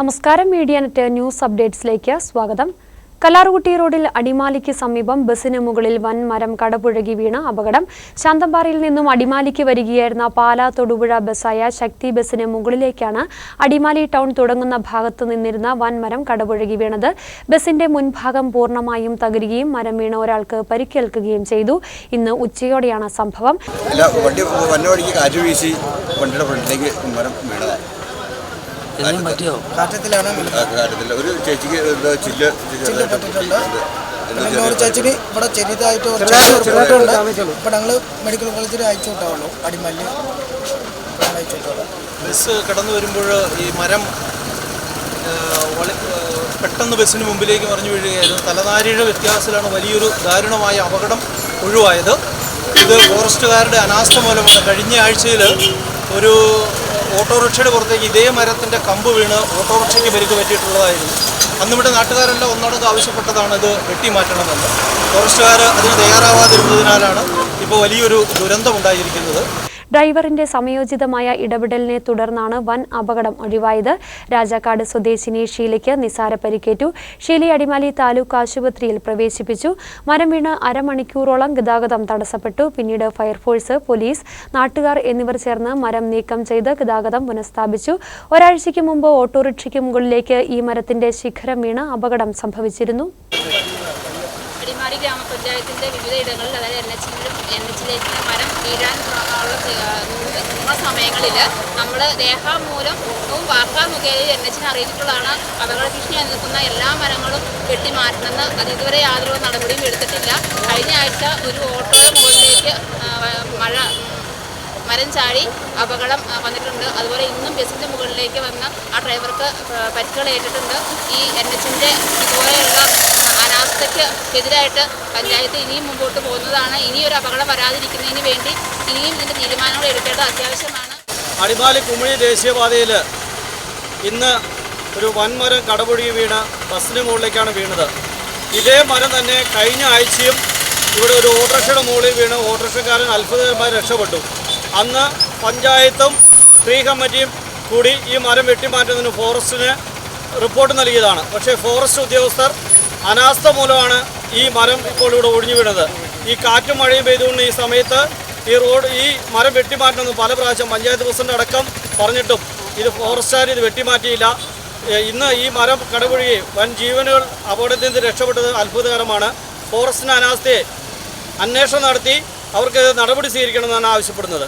നമസ്കാരം. Media net news അപ്ഡേറ്റ്സിലേക്ക് സ്വാഗതം. കല്ലാറുകുട്ടി റോഡിൽ അടിമാലിക്ക് സമീപം ബസിന് മുകളിൽ വൻ മരം കടപുഴകി വീണ അപകടം. ശാന്തമ്പാറയിൽ നിന്നും അടിമാലിക്ക് വരികയായിരുന്ന പാലാ തൊടുപുഴ ബസ്സായ ശക്തി ബസിന് മുകളിലേക്കാണ് അടിമാലി ടൗൺ തുടങ്ങുന്ന ഭാഗത്ത് നിന്നിരുന്ന വൻ മരം കടപുഴകി വീണത്. ബസിന്റെ മുൻഭാഗം പൂർണമായും തകരുകയും മരം വീണ ഒരാൾക്ക് പരിക്കേൽക്കുകയും ചെയ്തു. ഇന്ന് ഉച്ചയോടെയാണ് സംഭവം. വീശി മരം എന്തെങ്കിലും പറ്റിയോ? കാറ്റത്തിലാണ്? വീണത്. കാര്യത്തില്ല ഒരു ചേച്ചിക്ക് എന്തോ ചില്ല ചില്ല് പറ്റിയിട്ടുണ്ട്. എന്ത് പിന്നെ ചെറിയ- ഒരു ചേച്ചിന് ഇവിടെ ചെറിയതായിട്ട് കുറച്ച് ഇപ്പൊ ഞങ്ങൾ മെഡിക്കൽ കോളേജിൽ അയച്ചു വിട്ടാവുള്ളൂ അടിമല്ല്. അയച്ചു വിട്ടാവുള്ളൂ ബസ് കടന്നു വരുമ്പോൾ ഈ മരം പെട്ടെന്ന് ബസ്സിന് മുമ്പിലേക്ക് മറിഞ്ഞു വീഴുകയായിരുന്നു. തലനാരിയുടെ വ്യത്യാസത്തിലാണ് വലിയൊരു ദാരുണമായ അപകടം ഒഴിവായത്. ഇത് ഫോറസ്റ്റുകാരുടെ അനാസ്ഥ മൂലമാണ്. കഴിഞ്ഞ ആഴ്ചയിൽ ഒരു ഓട്ടോറിക്ഷയുടെ പുറത്തേക്ക് ഇതേ മരത്തിന്റെ കമ്പ് വീണ് ഓട്ടോറിക്ഷയ്ക്ക് പരിക്ക് പറ്റിയിട്ടുള്ളതായിരുന്നു. അന്നിവിടെ നാട്ടുകാരെല്ലാം ഒന്നടങ്കം ആവശ്യപ്പെട്ടതാണ് ഇത് വെട്ടിമാറ്റണമെന്ന്. ഫോറസ്റ്റുകാർ അതിന് തയ്യാറാവാതിരുന്നതിനാലാണ് ഇപ്പോൾ വലിയൊരു ദുരന്തമുണ്ടായിരിക്കുന്നത്. ഡ്രൈവറിന്റെ സമയോചിതമായ ഇടപെടലിനെ തുടർന്നാണ് വൻ അപകടം ഒഴിവായത്. രാജാക്കാട് സ്വദേശിനി ഷീലയ്ക്ക് നിസാര പരിക്കേറ്റു. ഷീലി അടിമാലി താലൂക്ക് ആശുപത്രിയിൽ പ്രവേശിപ്പിച്ചു. മരം വീണ് അരമണിക്കൂറോളം ഗതാഗതം തടസ്സപ്പെട്ടു. പിന്നീട് ഫയർഫോഴ്സ് പോലീസ് നാട്ടുകാർ എന്നിവർ ചേർന്ന് മരം നീക്കം ചെയ്ത് ഗതാഗതം പുനഃസ്ഥാപിച്ചു. ഒരാഴ്ചയ്ക്ക് മുമ്പ് ഓട്ടോറിക്ഷയ്ക്ക് മുകളിലേക്ക് ഈ മരത്തിന്റെ ശിഖരം വീണ് അപകടം സംഭവിച്ചിരുന്നു. അടിമാലി ഗ്രാമപഞ്ചായത്തിന്റെ വിവിധ ഇടങ്ങളിൽ അതായത് എൻ എച്ചിലും എൻ എച്ചിലേക്ക് മരം വീഴാൻ ഉള്ള സമയങ്ങളിൽ നമ്മൾ രേഖാമൂലവും വാർത്താ മുഖേന എൻ എച്ചിനെ അറിയിച്ചിട്ടുള്ളതാണ്. അപകട ഭീഷണി നിൽക്കുന്ന എല്ലാ മരങ്ങളും വെട്ടി മാറ്റണമെന്ന് അത് ഇതുവരെ യാതൊരു നടപടിയും എടുത്തിട്ടില്ല. കഴിഞ്ഞ ആഴ്ച ഒരു ഓട്ടോയുടെ മുകളിലേക്ക് മഴ മരം ചാടി അപകടം വന്നിട്ടുണ്ട്. അതുപോലെ ഇന്നും ബസ്സിന്റെ മുകളിലേക്ക് വന്ന് ആ ഡ്രൈവർക്ക് പരിക്കുകൾ ഏറ്റിട്ടുണ്ട്. ഈ എൻ എച്ചിന്റെ അനാസ്ഥയ്ക്ക് എതിരായിട്ട് പഞ്ചായത്ത് ഇനിയും മുമ്പോട്ട് പോകുന്നതാണ്. ഇനിയൊരു അപകടം വരാതിരിക്കുന്നതിന് വേണ്ടി ഇനിയും ഇതിന്റെ തീരുമാനങ്ങൾ എടുക്കേണ്ടത് അത്യാവശ്യമാണ്. അടിമാലി കുമിഴി ദേശീയപാതയിൽ ഇന്ന് ഒരു വൻമരം കടപുഴകി വീണ് ബസ്സിന് മുകളിലേക്കാണ് വീണത്. ഇതേ മരം തന്നെ കഴിഞ്ഞ ആഴ്ചയും ഇവിടെ ഒരു ഓട്ടോറിക്ഷയുടെ മുകളിൽ വീണ് ഓട്ടോറിക്ഷക്കാരൻ അത്ഭുതകരമായി രക്ഷപ്പെട്ടു. അന്ന് പഞ്ചായത്തും ട്രീ കമ്മിറ്റിയും കൂടി ഈ മരം വെട്ടിമാറ്റുന്നതിന് ഫോറസ്റ്റിന് റിപ്പോർട്ട് നൽകിയതാണ്. പക്ഷേ ഫോറസ്റ്റ് ഉദ്യോഗസ്ഥർ അനാസ്ഥ മൂലമാണ് ഈ മരം ഇപ്പോൾ ഇവിടെ ഒഴിഞ്ഞു വീണത്. ഈ കാറ്റും മഴയും പെയ്തുകൊണ്ട് ഈ സമയത്ത് ഈ റോഡ് ഈ മരം വെട്ടിമാറ്റണമെന്ന് പല പ്രാവശ്യം പഞ്ചായത്ത് പ്രസിഡന്റ് അടക്കം പറഞ്ഞിട്ടും ഇത് ഫോറസ്റ്റുകാർ ഇത് വെട്ടിമാറ്റിയില്ല. ഇന്ന് ഈ മരം കടപുഴകി വൻ ജീവനുകൾ അപകടത്തിൽ നിന്ന് രക്ഷപ്പെട്ടത് അത്ഭുതകരമാണ്. ഫോറസ്റ്റിന് അനാസ്ഥയെ അന്വേഷണം നടത്തി അവർക്ക് നടപടി സ്വീകരിക്കണമെന്നാണ് ആവശ്യപ്പെടുന്നത്.